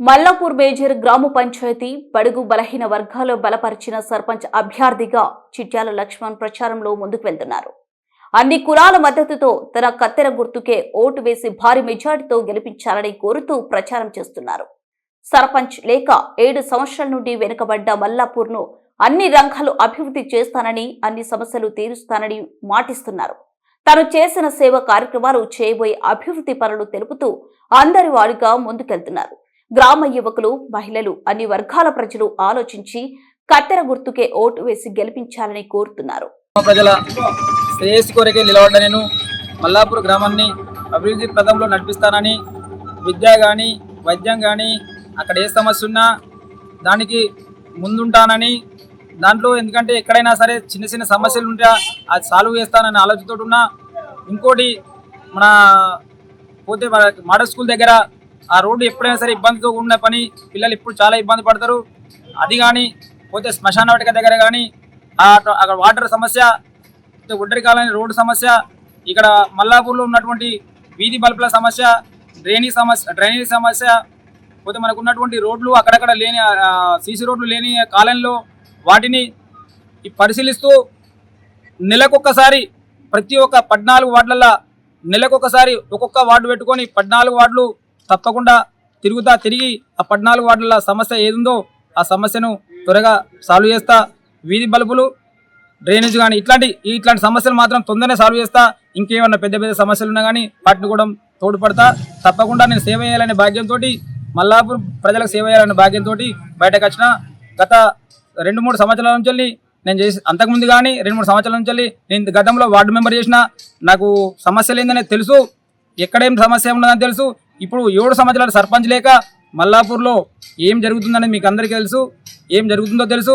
Mallapur major గ్రామ పంచాయతీ బడుగు బలహీన వర్గాలు బలపరిచిన సర్పంచ్ అభ్యర్థిగా చిట్యాల లక్ష్మణ్ ప్రచారంలో ముందుకు వెళ్తున్నారు. అన్ని కులాల మద్దతుతో తన కత్తెర గుర్తుకే ఓటు వేసి భారీ మెజార్టీతో గెలిపించాలని కోరుతూ ప్రచారం చేస్తున్నారు. సర్పంచ్ లేక ఏడు సంవత్సరాల నుండి వెనుకబడ్డ మల్లాపూర్ను అన్ని రంగాలు అభివృద్ధి చేస్తానని అన్ని సమస్యలు తీరుస్తానని మాటిస్తున్నారు. తాను చేసిన సేవ కార్యక్రమాలు చేయబోయే అభివృద్ధి పనులు తెలుపుతూ అందరి వారిగా ముందుకెళ్తున్నారు. గ్రామ యువకులు మహిళలు అన్ని వర్గాల ప్రజలు ఆలోచించి కత్తెర గుర్తుకే ఓటు వేసి గెలిపించాలని కోరుతున్నారు. ప్రజల శ్రేయస్సు కోరికే నిలబడ్డ నేను మల్లాపూర్ గ్రామాన్ని అభివృద్ధి పదంలో నడిపిస్తానని విద్య కానీ వైద్యం కానీ అక్కడ ఏ సమస్య ఉన్నా దానికి ముందుంటానని దాంట్లో ఎందుకంటే ఎక్కడైనా సరే చిన్న చిన్న సమస్యలు ఉంటే అది సాల్వ్ చేస్తానని ఆలోచనతో ఉన్నా. ఇంకోటి మన పోతే మాడ స్కూల్ దగ్గర ఆ రోడ్డు ఎప్పుడైనా సరే ఇబ్బందితో ఉన్న పని పిల్లలు ఇప్పుడు చాలా ఇబ్బంది పడతారు. అది కానీ పోతే శ్మశాన వాటిక దగ్గర కానీ అక్కడ వాటర్ సమస్య పోతే ఒడ్డరి కాలనీ రోడ్డు సమస్య ఇక్కడ మల్లాపూర్లో ఉన్నటువంటి వీధి బల్బుల సమస్య డ్రైనేజ్ సమస్య డ్రైనేజ్ సమస్య పోతే మనకు ఉన్నటువంటి రోడ్లు అక్కడక్కడ లేని సీసీ రోడ్లు లేని కాలనీలో వాటిని ఈ పరిశీలిస్తూ నెలకొక్కసారి ప్రతి ఒక్క పద్నాలుగు వార్డులలో నెలకొకసారి ఒక్కొక్క వార్డు పెట్టుకొని పద్నాలుగు వార్డులు తప్పకుండా తిరుగుతా తిరిగి ఆ పద్నాలుగు వార్డుల సమస్య ఏదుందో ఆ సమస్యను త్వరగా సాల్వ్ చేస్తా. వీధి బల్బులు డ్రైనేజ్ కానీ ఇట్లాంటి ఇట్లాంటి సమస్యలు మాత్రం తొందరనే సాల్వ్ చేస్తా. ఇంకేమన్నా పెద్ద పెద్ద సమస్యలు ఉన్నా కానీ వాటిని కూడా తోడ్పడతా. తప్పకుండా నేను సేవ చేయాలనే భాగ్యంతో మల్లాపూర్ ప్రజలకు సేవ చేయాలనే భాగ్యంతో బయటకు వచ్చిన గత రెండు మూడు సంవత్సరాల నుంచి నేను చేసి అంతకుముందు కానీ రెండు మూడు సంవత్సరాల నుంచి నేను గతంలో వార్డు మెంబర్ చేసిన నాకు సమస్యలు ఏందనేది తెలుసు. ఎక్కడేం సమస్య ఉన్నదని తెలుసు. ఇప్పుడు ఏడు సంవత్సరాలు సర్పంచ్ లేక మల్లాపూర్లో ఏం జరుగుతుందనేది మీకు అందరికీ తెలుసు ఏం జరుగుతుందో తెలుసు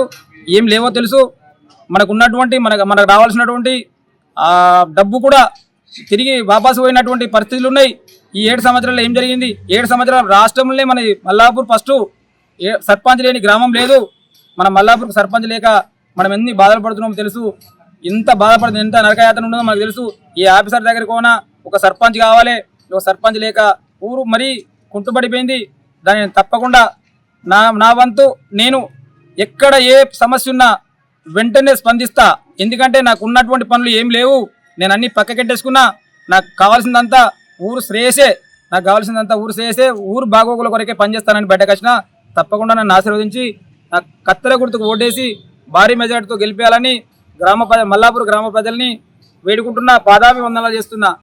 ఏం లేవో తెలుసు. మనకు ఉన్నటువంటి మనకు మనకు రావాల్సినటువంటి డబ్బు కూడా తిరిగి వాపసు పోయినటువంటి పరిస్థితులు ఉన్నాయి. ఈ ఏడు సంవత్సరాలు ఏం జరిగింది? ఏడు సంవత్సరాలు రాష్ట్రంలోనే మన మల్లాపూర్ ఫస్ట్ ఏ సర్పంచ్ లేని గ్రామం లేదు. మన మల్లాపూర్ సర్పంచ్ లేక మనం ఎన్ని బాధలు పడుతున్నామో తెలుసు. ఎంత బాధపడుతుంది ఎంత నరకయాతన ఉంటుందో మనకు తెలుసు. ఈ ఆఫీసర్ దగ్గరికి పోనా ఒక సర్పంచ్ కావాలి. ఒక సర్పంచ్ లేక ఊరు మరీ కుంటుపడిపోయింది దానిని తప్పకుండా నా నా వంతు నేను ఎక్కడ ఏ సమస్య ఉన్నా వెంటనే స్పందిస్తా. ఎందుకంటే నాకు ఉన్నటువంటి పనులు ఏం లేవు. నేను అన్ని పక్కకెట్టేసుకున్నా. నాకు కావాల్సిందంతా ఊరు శ్రేయసే. నాకు కావాల్సిందంతా ఊరు శ్రేయసే. ఊరు బాగోగుల కొరకే పనిచేస్తానని బయటకు వచ్చిన తప్పకుండా నన్ను ఆశీర్వదించి నాకు కత్తెర గుర్తుకు ఓటేసి భారీ మెజార్టీతో గెలిపేయాలని గ్రామ ప్రజ మల్లాపూర్ గ్రామ ప్రజల్ని వేడుకుంటున్నా. పాదాభి వందనాలు చేస్తున్నా.